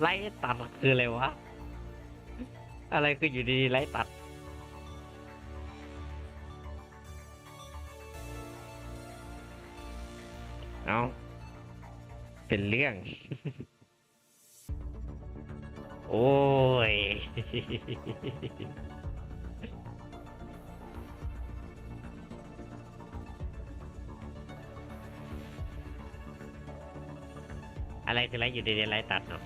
ไล่ตัดคืออะไรวะ อะไรคืออยู่ดีๆไล่ตัด เอาเป็นเรื่อง โอ้ย อะไรคือไลฟ์อยู่ดีๆไลฟ์ตัดเนาะ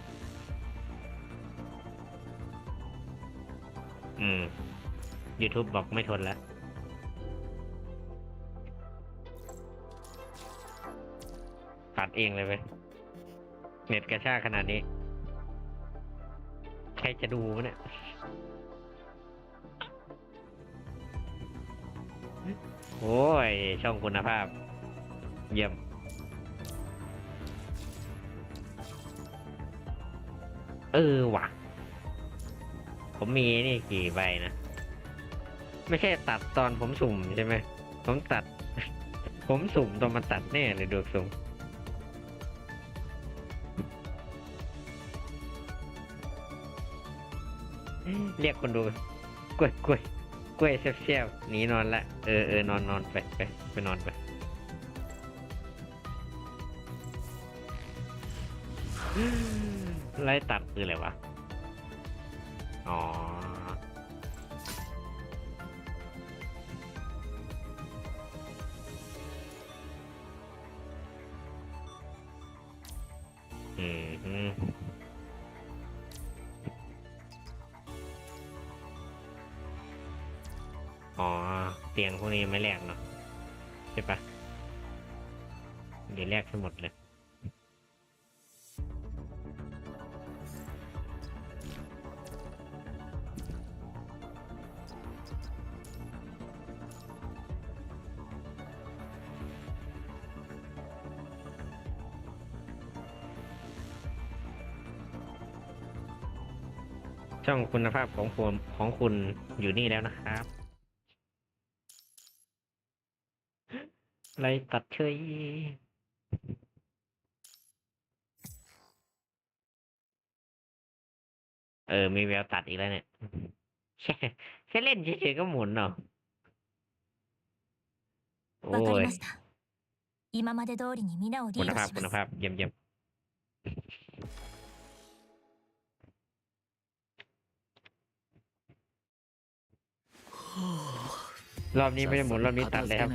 อืม YouTube บอกไม่ทนแล้ว ตัดเองเลยเว้ยเน็ตกระชากขนาดนี้ ใครจะดูวะเนี่ยโอ้ย ช่องคุณภาพ เยี่ยม เออว่ะ ผมมีนี่กี่ใบนะ ไม่ใช่ตัดตอนผมสุ่มใช่ไหม ผมตัด ผมสุ่มตอนมันตัดแน่เลยดูสุ่มเรียกคนดูกล้วยกล้วยกล้วยเซียวๆหนีนอนละ เออเออนอนนอนไปไปไปนอนไป ไล่ตัดคืออะไรวะ อ๋อ อืมอ๋อ เตียงพวกนี้ไม่แลกเนาะใช่ปะเดี๋ยวแลกทั้งหมดเลย คุณภาพของคุณของคุณอยู่นี่แล้วนะครับไรตัดเฉยเออ มีแววตัดอีกแล้วเนี่ยแค่เล่นเฉยๆก็หมุนเนาะโอ้ยคุณภาพคุณภาพเยี่ยมเยี่ยม รอบนี้ไม่จะหมุนรอบนี้ตัดแล้ว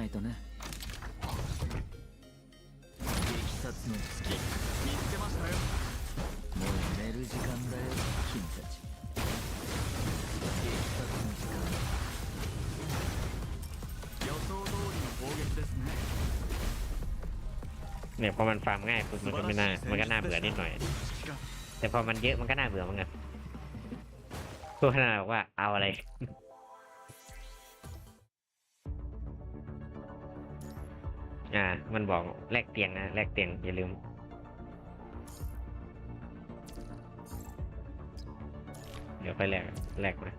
เนี่ยพอมันฟาร์มง่ายปุ๊มันก็ไม่น่ามันก็น่าเบื่อนิดหน่อย แต่พอมันเยอะมันก็น่าเบื่อมั้งอนกันตัวขนาดบอว่าเอาอะไร อ่า มันบอกแลกเตียงนะแลกเตียงอย่าลืม เดี๋ยวไปแลกแลกมา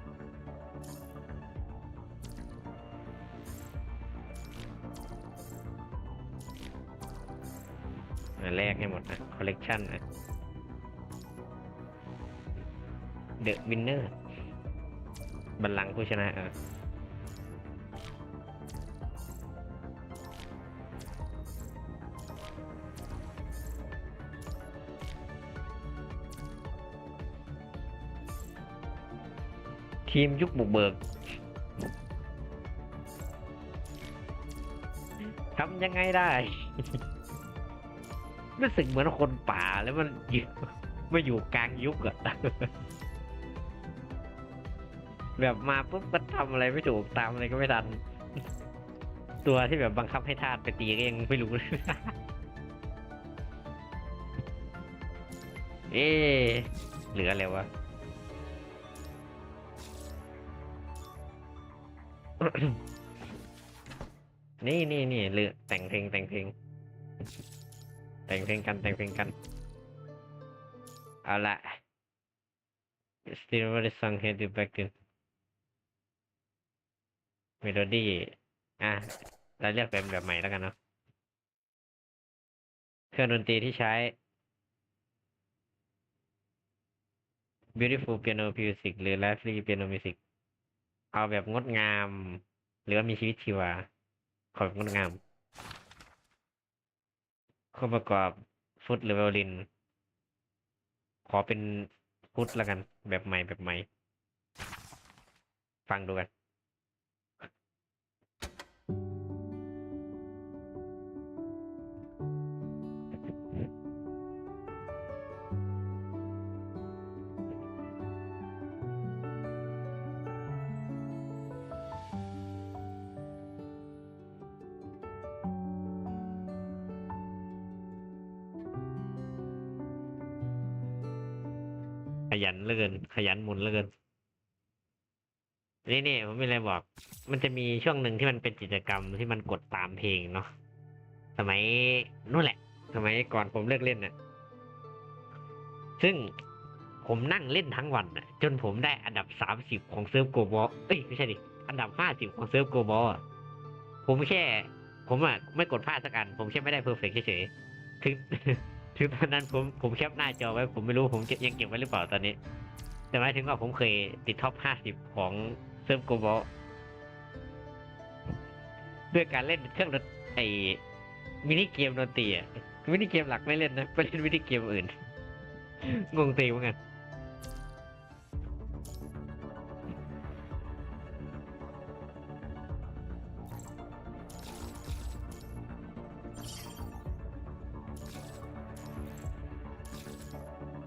แลกให้หมดนะคอลเลกชันนะเดอะวินเนอร์บัลลังก์ผู้ชนะเออ ทีมยุคบุกเบิกทำยังไงได้ รู้สึกเหมือนคนป่าแล้วมันอยู่มาอยู่กลางยุคอะแบบมาปุ๊บก็ทำอะไรไม่ถูกตามอะไรก็ไม่ทัน ตัวที่แบบบังคับให้ทาสไปตีก็ยังไม่รู้เลยเอ๊เหลืออะไรวะ นี่นี่นี่เลือแต่งเพลงแต่งเพลง แต่งเพลงกันแต่งเพลงกัน เอาละ still very song head you back in melody อะ เราเลือกเป็นแบบใหม่แล้วกันเนาะ เครื่องดนตรีที่ใช้ beautiful piano music หรือ lively piano music เอาแบบงดงาม หรือว่ามีชีวิตชีวา ขอแบบงดงามข้อประกอบฟุตหรือไวโอลิน ขอเป็นฟุตละกัน แบบใหม่แบบใหม่ ฟังดูกัน ยันเหลือเกิน ขยันหมุนเหลือเกินนี่นี่ผมมีอะไรบอก มันจะมีช่วงหนึ่งที่มันเป็นกิจกรรมที่มันกดตามเพลงเนาะสมัยนู่นแหละ สมัยก่อนผมเลิกเล่นน่ะ ซึ่งผมนั่งเล่นทั้งวันน่ะ จนผมได้อันดับสามสิบของเซิร์ฟโกบอลเอ้ยไม่ใช่ดิอันดับห้าสิบของเซิร์ฟโกบอลผมแค่ ผมอะไม่กดพลาดสักอัน ผมแค่ไม่ได้เพอร์เฟกเฉยๆถึง ถึงตอนนั้นผมผมแคปหน้าจอไว้ ผมไม่รู้ผมยังเก็บไว้หรือเปล่าตอนนี้ แต่หมายถึงว่าผมเคยติดท็อป 50 ของเซิร์ฟโกบอลด้วยการเล่นเครื่องดนไอมินิเกมดนตรีอะมินิเกมหลักไม่เล่นนะไปเล่นมินิเกมอื่น งงตีเหมือนกัน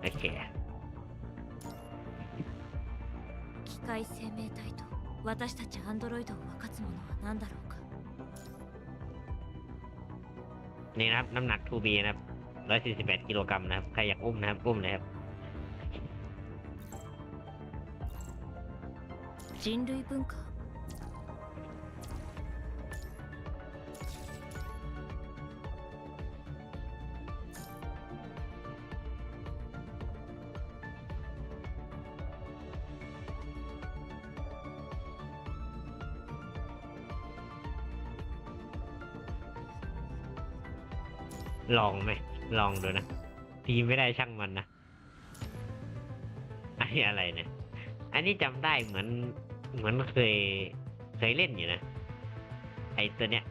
โอเค 機械生命体と私たちアンドロイドを分かつものは何だろうか นี่นะครับ น้ำหนัก 2B นะครับ 148 กิโลกรัมนะครับ ใครอยากอุ้มนะครับ อุ้มเลยครับ 人類文化 ลองไหมลองดูนะ ทีไม่ได้ช่างมันนะอันนี้อะไรเนี่ย อันนี้จำได้เหมือนเหมือนเคยเคยเล่นอยู่นะ ไอตัวเนี้ย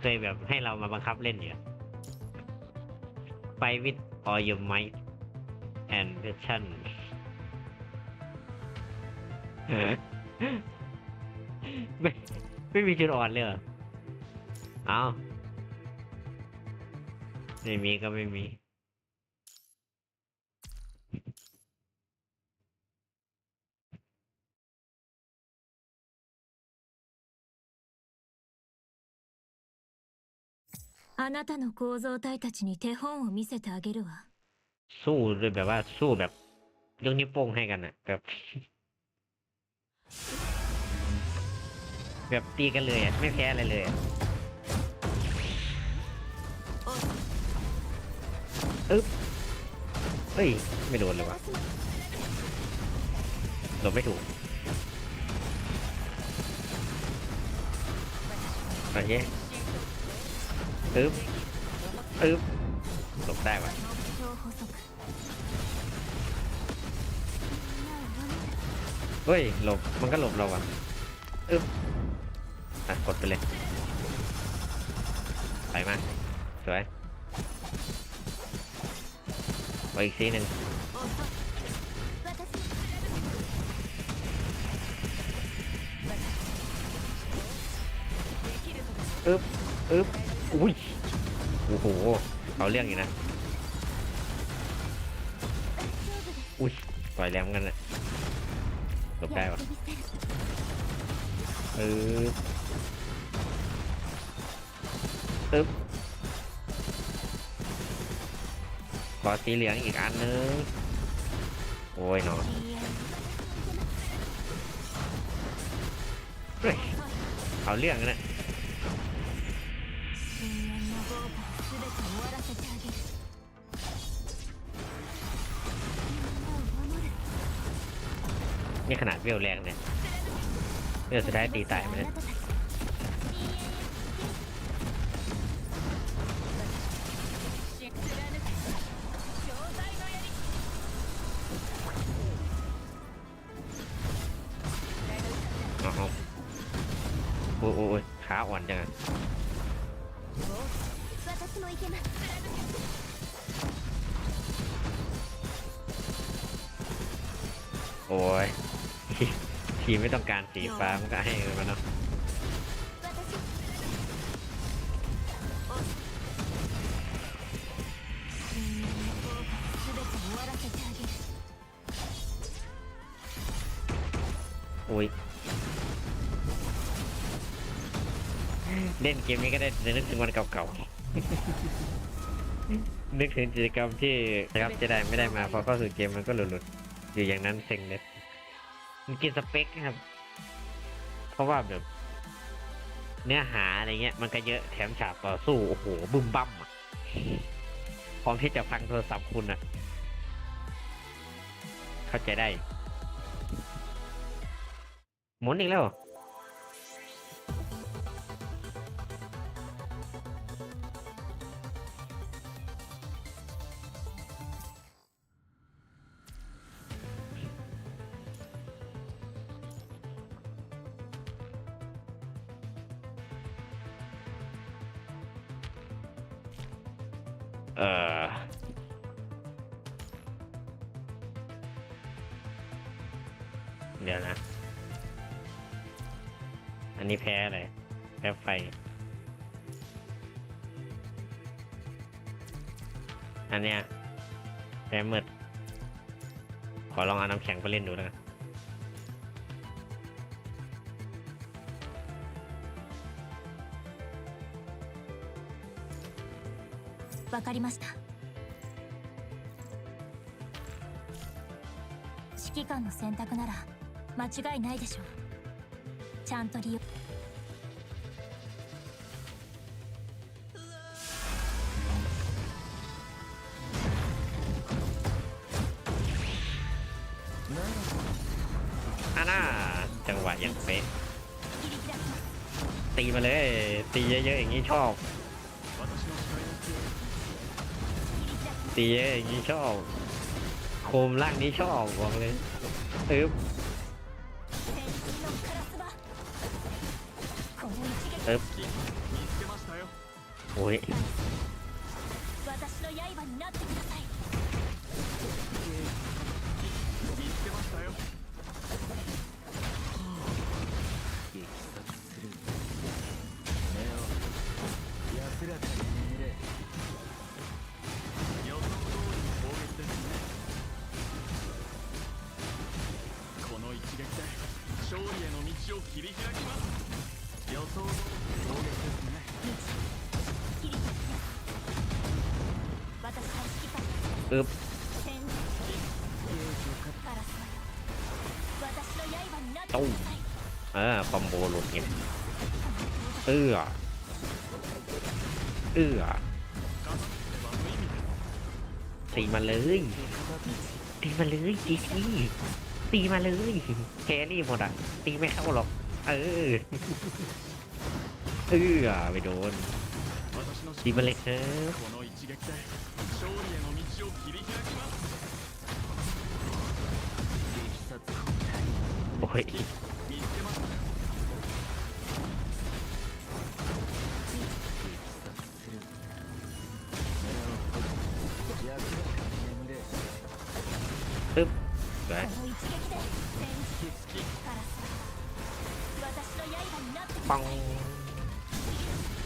เคยแบบให้เรามาบังคับเล่นอยู่ไปวิด all your might and passion ไม่ไม่มีจุดอ่อนเลยเหรอเอา ไม่มีก็ไม่มี あなたの構造体たちに手本を見せてあげるわ สู้ด้วยแบบว่าสู้แบบยกนิ้วโป้งให้กันอะแบบ แบบตีกันเลยอะไม่แพ้อะไรเลยอะ อึ๊บเฮ้ย ไม่โดนเลยวะโดนไม่ถูกอะไรเงี้คอึ๊บอึ๊บหลบได้วะเฮ้ย หลบ มันก็หลบเราอะอึ๊บอะ กดไปเลยไปมาสวย อีกซีหนึ่งอึ๊บอึ๊บอุ้ยโอ้โหเอาเรื่องอยู่นะอุ้ยปล่อยแรงเหมือนกันนะหลบได้ปะเอออึ๊บ บอสสีเหลืองอีกอันนึง โอ้ยเนาะเอาเรื่องนะนี่ขนาดเวลแรงเนี่ยเวลสุดท้ายตีตายไหมเนี่ย อ่นจังโอ้ย ทีไม่ต้องการสีฟ้ามันก็ให้มันเนาะ มนี้ก็ได้นึกถึงวันเก่าๆ นึกถึงกิจกรรมที่นะครับจะได้ไม่ได้มาพอเข้าสู่เกมมันก็หลุดๆอยู่อย่างนั้นเซ็งเลยมันกินสเปคครับ เพราะว่าแบบ เนื้อหาอะไรเงี้ย มันก็เยอะแถมฉากต่อสู้โอ้โหบึ้มบั้มอะพร้อมที่จะพังโทรศัพท์คุณอะ เข้าใจได้ หมุนอีกแล้ว เดี๋ยวนะ อันนี้แพ้อะไร แพ้ไฟ อันเนี้ยแพ้มืด ขอลองเอาน้ำแข็งไปเล่นดูแล้วกัน わかりました指揮官の選択なら 間違いないでしょうちゃんと利用อ่าน่าจังหวะอย่างเป๊ะ 切り開きます ตีมาเลย ตีเยอะๆอย่างนี้ชอบ 私の視界の強い切り開き ตีเยอะอย่างนี้ชอบ โคมร่างนี้ชอบบอกเลยอึ๊บ おい。私の刃になってください。 อึบตู้อ่คอมโบหลุดไงเอื้อเอื้อตีมาเลยตีมาเลยตีสิตีมาเลยแค่นี้หมดอะ ตีไม่เข้าหรอก เออ เออไปโดนตีมาเลยครับ ยปอปปัง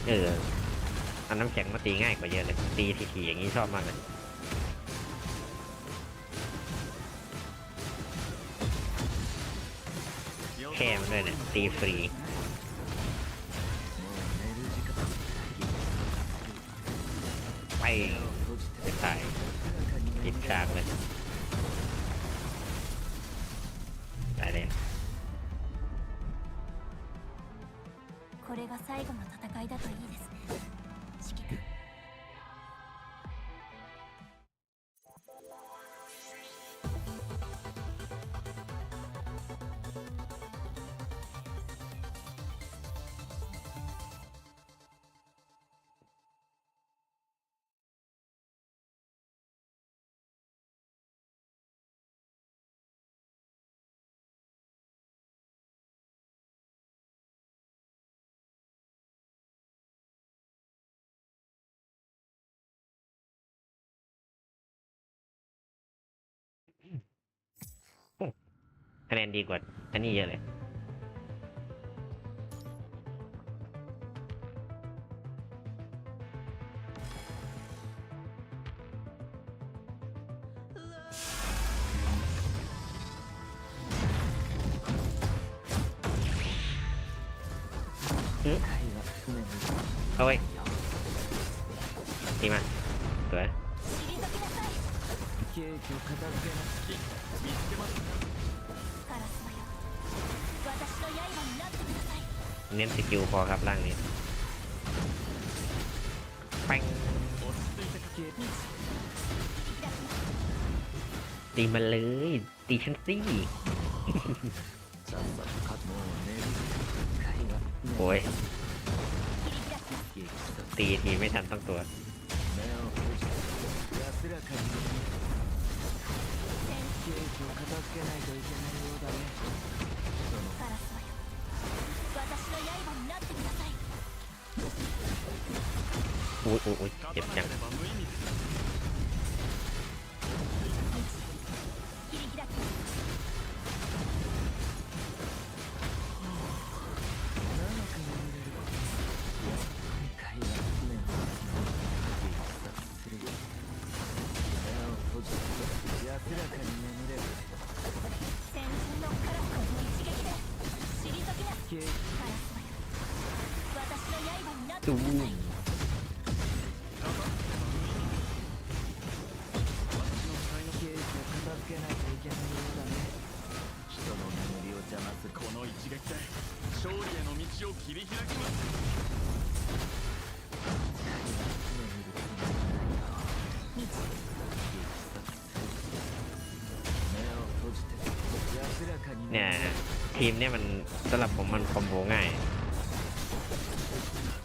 เอออันน้ำแข็งมาตีง่ายกว่าเยอะเลย ตีทีๆอย่างนี้ชอบมากเลย ช่มด้วยเนี่ยตีฟรีไป คะแนนดีกว่าอันนี้เยอะเลย 世界は船の เอาไว้ยดีมาสวย 退きなさいケーキを片付けな見つけまし เน้นสกิลพอครับล่างนี้แปงตีมาเลย ตีฉันสิโอ้ยตีทีไม่ทันต้องตัว を片付けないといけないようだね。そのガラスはよ私の刃になってくださいおいおいおいやっぱ するこの一撃で勝利への道を切り開きます道目を閉じて安らかに เนี่ยทีมเนี่ยมันสำหรับผมมันคอมโบง่าย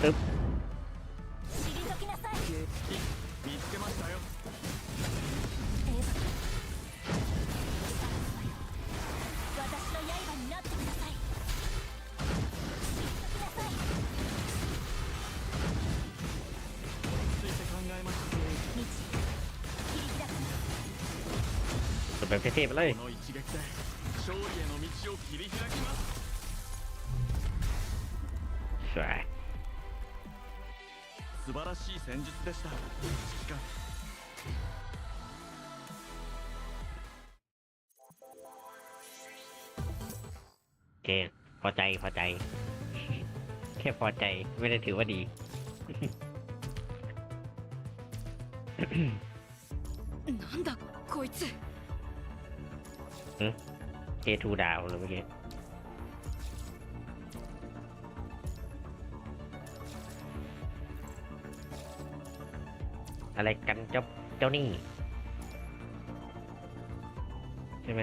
目を閉じて安らかに眠れる ตึ๊บ 退きなさいケーキ見つけましたよエヴァカラスマよ私の刃になってください退きなさいついて考えまし道切り開きます สุดแบบเท่ๆไปเลย 素晴らしい戦術でした指揮官 โอเคพอใจพอใจ แค่พอใจไม่ได้ถือว่าดี なんだこいつ K2 ดาวเลยเมื่อกี้ อะไรกันเจ้าเจ้านี่ ใช่ไหม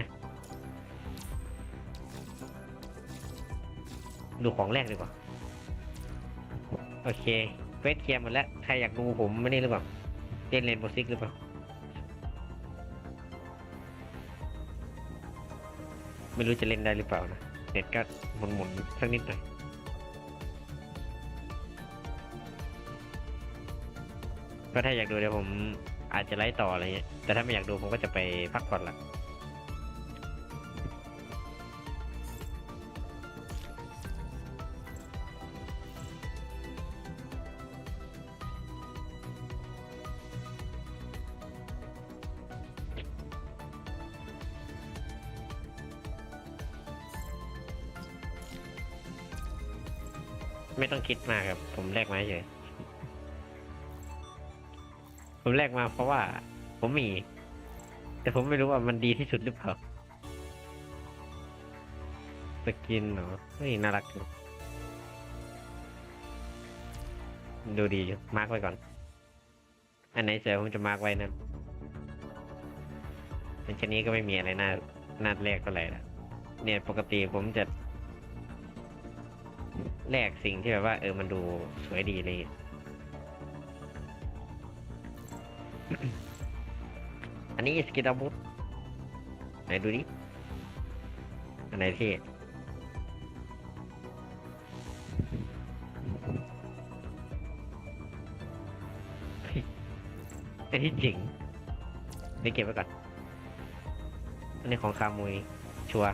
ดูของแรกดีกว่า โอเคเฟสเคลียร์หมดแล้ว ใครอยากดูผมไม่ได้หรือเปล่าเล่นเลนโบซิกหรือเปล่าไม่รู้จะเล่นได้หรือเปล่านะเน็ตก็หมุนๆสักนิดหน่อย ก็ถ้าอยากดูเดี๋ยวผมอาจจะไลฟ์ต่ออะไรเงี้ยแต่ถ้าไม่อยากดูผมก็จะไปพักผ่อนละไม่ต้องคิดมากครับ ผมแลกมาเฉย ผมแลกมาเพราะว่า ผมมี แต่ผมไม่รู้ว่ามันดีที่สุดหรือเปล่าสกินเหรอเฮ้ยน่ารักจังดูดีอยู่มาร์กไว้ก่อน อันไหนเสือผมจะมาร์กไว้นะเป็นชนนี้ก็ไม่มีอะไรน่าน่าแรกเท่าไหร่ละเนี่ยปกติผมจะแลกสิ่งที่แบบว่า เออมันดูสวยดีเลย อันนี้สกิดอาวุธไหนดูดิอันไหนที่อันนี้จริงนี่เก็บไว้ก่อน อันนี้ของคามุย ชัวร์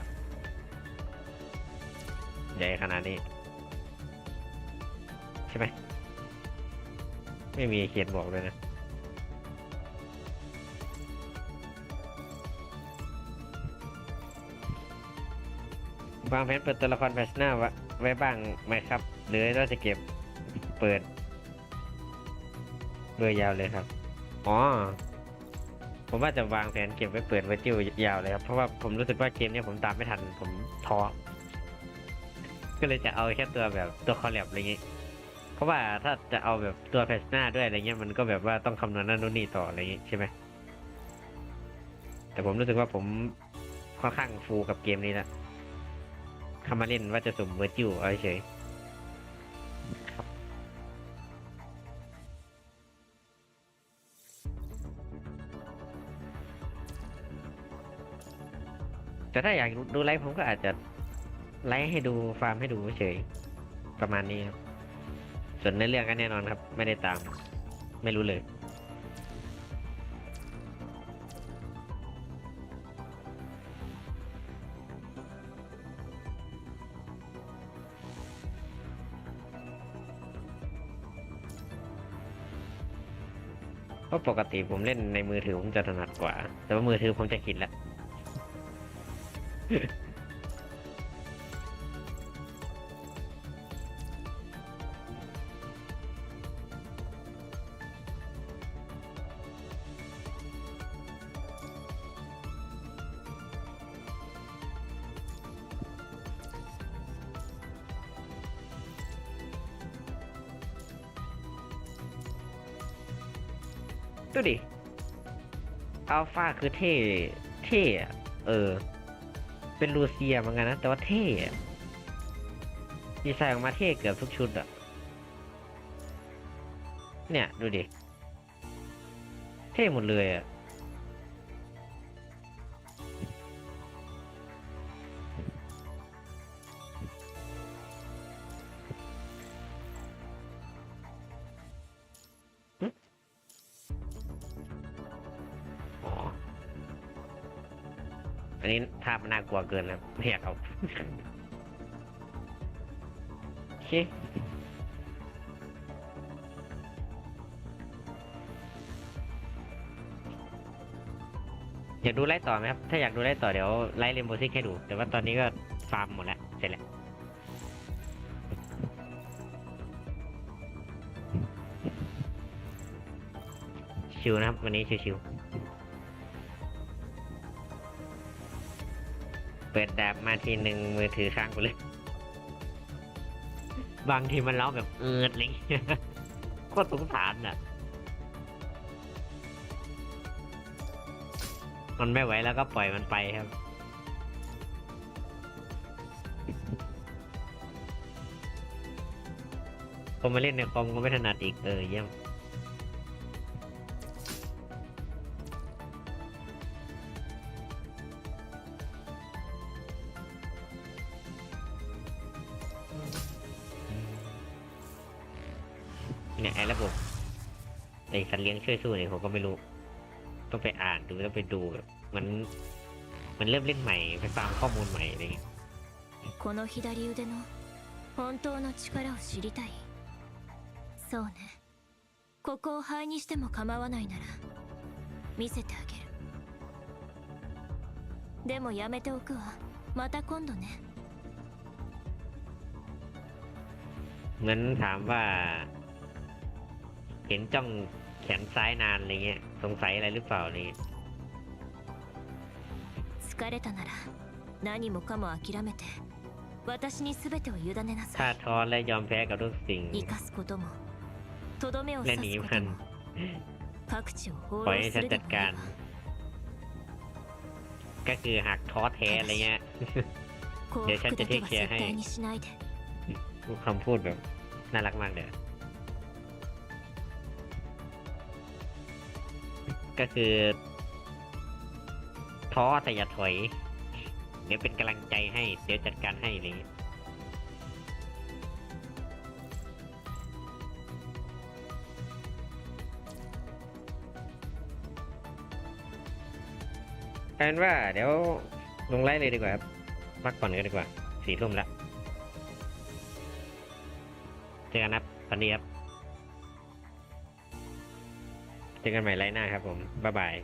ใหญ่ขนาดนี้ ใช่ไหม ไม่มีเขียนบอกเลยนะ วางแผนเปิดตัวละครแฟชหน้าไว้ไว้บ้างไหมครับ หรือเราจะเก็บเปิดเบอร์ยาวเลยครับ อ๋อ ผมว่าจะวางแผนเก็บไว้เปิดไว้จิ้วยาวเลยครับ เพราะว่าผมรู้สึกว่าเกมนี้ผมตามไม่ทัน ผมท้อ ก็เลยจะเอาแค่ตัวแบบตัวคอลแลบอะไรเงี้ยเพราะว่าถ้าจะเอาแบบตัวแฟชหน้าด้วยอะไรเงี้ยมันก็แบบว่าต้องคำนวณนั่นนู่นนี่ต่ออะไรเงี้ยใช่ไหม แต่ผมรู้สึกว่าผมค่อนข้างฟูลกับเกมนี้แล้ว คำมาเล่นว่าจะสุ่มเวอร์จิวเอาเฉยครับแต่ถ้าอยากดูไลฟ์ผมก็อาจจะไลฟ์ให้ดูฟาร์มให้ดูเฉย ประมาณนี้ครับ ส่วนในอเรื่องก็แน่นอนครับ ไม่ได้ตาม ไม่รู้เลย ปกติผมเล่นในมือถือผมจะถนัดกว่า แต่ว่ามือถือผมจะขิดแล้ว ดูดิอัลฟาคือเท่เท่เออ เป็นลูเซียเหมือนกันนะ แต่ว่าเท่ดีไซน์ออกมาเท่เกือบทุกชุดอะเนี่ย ดูดิ เท่หมดเลยอะ อันนี้ภาพมันน่ากลัวเกินแล้วไม่อยกเอาโอเคอยากดูไล่ต่อไหมครับ ถ้าอยากดูไล่ต่อเดี๋ยวไล่เรมโบซิกให้ดู แต่ว่าตอนนี้ก็ฟาร์มหมดแล้ว เสร็จแล้ว ชิวนะครับ วันนี้ชิวๆ เปิดดาบมาทีหนึ่งมือถือข้างกูเลย บางทีมันร้องแบบเอิดอะไรอย่างเงี้ยโคตรสงสารอะ มันไม่ไหวแล้วก็ปล่อยมันไปครับผมมาเล่นในคอมก็ไม่ถนัดอีกเออเยี่ยม ช่วยสู้เนี่ยผมก็ไม่รู้ ต้องไปอ่านดูต้องไปดูแบบเหมันมันเริ่มเล่นใหม่ไปฟังข้อมูลใหม่อะไรเงี้ย この左腕の本当の力を知りたいそうねここを灰にしても構わないなら見せてあげるでもやめておくわまた今度ね เหมือนถามว่า เห็นจ้อง แขนซ้ายนานอะไรเงี้ย สงสัยอะไรหรือเปล่าอะไรเงี้ย 疲れたなら何もかも諦めて私に全てを委ねな ถ้า さい ท้อและยอมแพ้กับทุกสิ่ง 生かすこともとどめをและ 刺 หนี すこ มั と น も各地を放 ปล่อย 浪 ให้ す ฉัน るで จัด もいい การ わ ก็คือหักท้อแท้อะไรเงี้ย 降いやちゃんと伏だけは手気合い絶対にしないで พูดคำพูดแบบน่ารักมากเลย ก็คือท้อแต่อย่าถอย เดี๋ยวเป็นกำลังใจให้ เดี๋ยวจัดการให้เงี้ยกลยเป็นว่าเดี๋ยวลงไลฟ์เลยดีกว่าครับพักผ่อนกันดีกว่าสี่ทุ่มแล้วเจอกันครับฝันดีครับ เจอกันใหม่ไลฟ์หน้าครับผม บ๊ายบาย